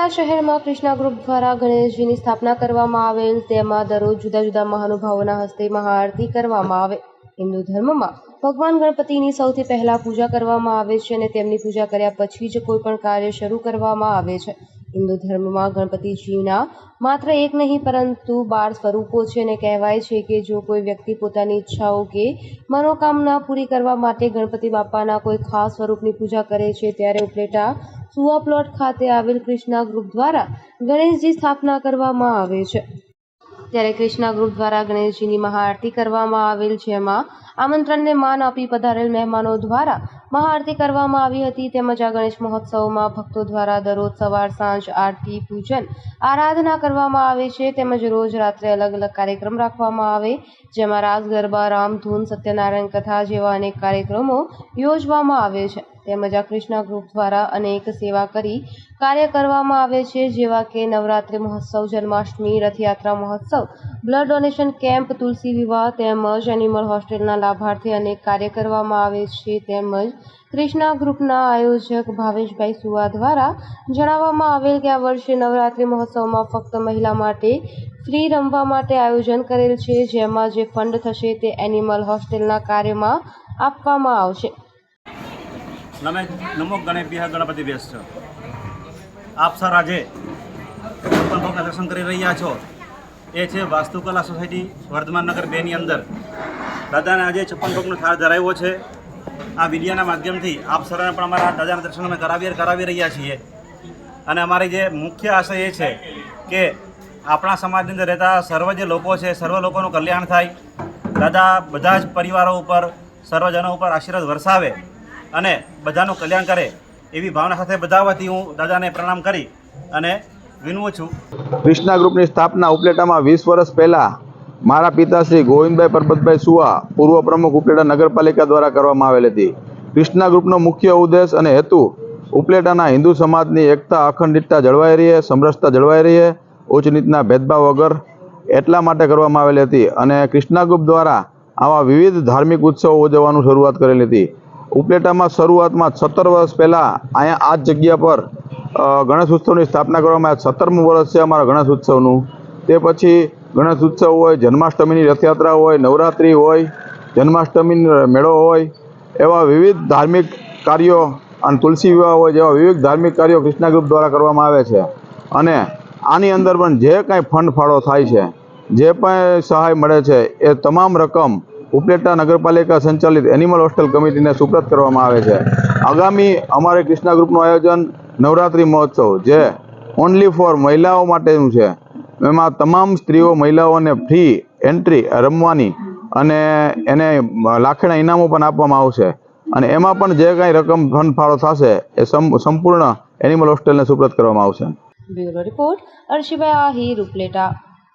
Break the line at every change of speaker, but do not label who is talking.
ઉપલેટા શહેરમાં કૃષ્ણા ગ્રુપ દ્વારા ગણેશજીની સ્થાપના કરવામાં આવેલ, તેમાં દરરોજ જુદા જુદા મહાનુભાવોના હસ્તે મહાઆરતી કરવામાં આવે. હિન્દુ ધર્મમાં ભગવાન ગણપતિની સૌથી પહેલા પૂજા કરવામાં આવે છે અને તેમની પૂજા કર્યા પછી જ કોઈ પણ કાર્ય શરૂ કરવામાં આવે છે. હિન્દુ ધર્મમાં ગણપતિજીના માત્ર એક નહીં, પરંતુ બાર સ્વરૂપો છે અને કહેવાય છે કે જો કોઈ વ્યક્તિ પોતાની ઈચ્છાઓ કે મનોકામના પૂરી કરવા માટે ગણપતિ બાપાના કોઈ ખાસ સ્વરૂપની પૂજા કરે છે, ત્યારે ઉપલેટા સુવા પ્લોટ ખાતે આવેલ કૃષ્ણા ગ્રુપ દ્વારા ગણેશજી સ્થાપના કરવામાં આવે છે. ત્યારે કૃષ્ણા ગ્રુપ દ્વારા ગણેશજીની મહાઆરતી કરવામાં આવેલ, જેમાં આમંત્રણને માન આપી પધારેલ મહેમાનો દ્વારા મહાઆરતી કરવામાં આવી હતી. તેમજ આ ગણેશ મહોત્સવમાં ભક્તો દ્વારા દરરોજ સવાર સાંજ આરતી પૂજન આરાધના કરવામાં આવે છે. તેમજ રોજ રાત્રે અલગ અલગ કાર્યક્રમ રાખવામાં આવે, જેમાં રાસ ગરબા, રામધૂન, સત્યનારાયણ કથા જેવા અનેક કાર્યક્રમો યોજવામાં આવે છે. તેમજ આ કૃષ્ણા ગ્રુપ દ્વારા અનેક સેવા કરી કાર્ય કરવામાં આવે છે, જેવા કે નવરાત્રિ મહોત્સવ, જન્માષ્ટમી, રથયાત્રા મહોત્સવ, blood donation camp, Tulsi Vivah તેમજ એનિમલ હોસ્ટેલના લાભાર્થે અનેક કાર્ય કરવામાં આવે છે. તેમજ કૃષ્ણા ગ્રુપના આયોજક ભાવેશભાઈ સુવા દ્વારા જણાવવામાં આવેલ કે આ વર્ષે નવરાત્રિ મહોત્સવમાં ફક્ત મહિલા માટે ફ્રી રમવા માટે આયોજન કરેલ છે, જેમાં જે ફંડ થશે તે એનિમલ હોસ્ટેલના કાર્યમાં આપવામાં આવશે.
નમે નમો ગણેભ્ય ગણપતિ વ્યસ્ત. આપ સર આજે છપ્પન ભોગના દર્શન કરી રહ્યા છો. એ છે વાસ્તુકલા સોસાયટી વર્ધમાન નગર બેની અંદર. દાદાને આજે છપ્પન ભોગનો થાળ ધરાવ્યો છે. આ વિડીયાના માધ્યમથી આપ સરને પણ અમારા દાદાના દર્શન અમે કરાવી કરાવી રહ્યા છીએ. અને અમારી જે મુખ્ય આશય એ છે કે આપણા સમાજની અંદર રહેતા સર્વ જે લોકો છે, સર્વ લોકોનું કલ્યાણ થાય. દાદા બધા જ પરિવારો ઉપર, સર્વજનો ઉપર આશીર્વાદ વરસાવે. અને બધાનું કલ્યાણ કરે એવી ભાવના સાથે બધા વતી હું દાદાને પ્રણામ કરી અને વિનવું છું.
કૃષ્ણા ગ્રુપની સ્થાપના ઉપલેટામાં વીસ વર્ષ પહેલાં મારા પિતા શ્રી ગોવિંદભાઈ પરબતભાઈ સુવા પૂર્વ પ્રમુખ ઉપલેટા નગરપાલિકા દ્વારા કરવામાં આવેલ હતી. કૃષ્ણા ગ્રુપનો મુખ્ય ઉદ્દેશ અને હેતુ ઉપલેટાના હિન્દુ સમાજની એકતા, અખંડિતતા જળવાઈ રહે સમરસતા જળવાઈ રહે ઉચ્ચ નીચના ભેદભાવ વગર એટલા માટે કરવામાં આવેલી હતી અને કૃષ્ણા ગ્રુપ દ્વારા આવા વિવિધ ધાર્મિક ઉત્સવો ઉજવવાનું શરૂઆત કરેલી હતી. ઉપલેટામાં શરૂઆતમાં સત્તર વર્ષ પહેલાં અહીંયા આ જ જગ્યા પર ગણેશ ઉત્સવની સ્થાપના કરવામાં આવ્યા. સત્તરમું વર્ષ છે અમારા ગણેશ ઉત્સવનું. તે પછી ગણેશ ઉત્સવ હોય, જન્માષ્ટમીની રથયાત્રા હોય, નવરાત્રિ હોય, જન્માષ્ટમીનો મેળો હોય, એવા વિવિધ ધાર્મિક કાર્યો અને તુલસી વિવાહ હોય, જેવા વિવિધ ધાર્મિક કાર્યો કૃષ્ણા ગ્રુપ દ્વારા કરવામાં આવે છે. અને આની અંદર પણ જે કાંઈ ફંડ ફાળો થાય છે, જે પણ સહાય મળે છે, એ તમામ રકમ ઉપલેટા નગરપાલિકા સંચાલિત એનિમલ હોસ્ટેલ કમિટીને સુપ્રત કરવામાં આવે છે. આગામી અમારે કૃષ્ણા ગ્રુપનું આયોજન નવરાત્રિ મહોત્સવ, જે ઓનલી ફોર મહિલાઓ માટેનું છે. એમાં તમામ સ્ત્રીઓ મહિલાઓને ફ્રી એન્ટ્રી રમવાની અને એને લાખેણા ઇનામો પણ આપવામાં આવશે. અને એમાં પણ જે કાંઈ રકમ ફંડ ફાળો થશે, એ સંપૂર્ણ એનિમલ હોસ્ટેલને સુપ્રત કરવામાં આવશે.
Bureau report, Arshibhai Ahir, Upleta.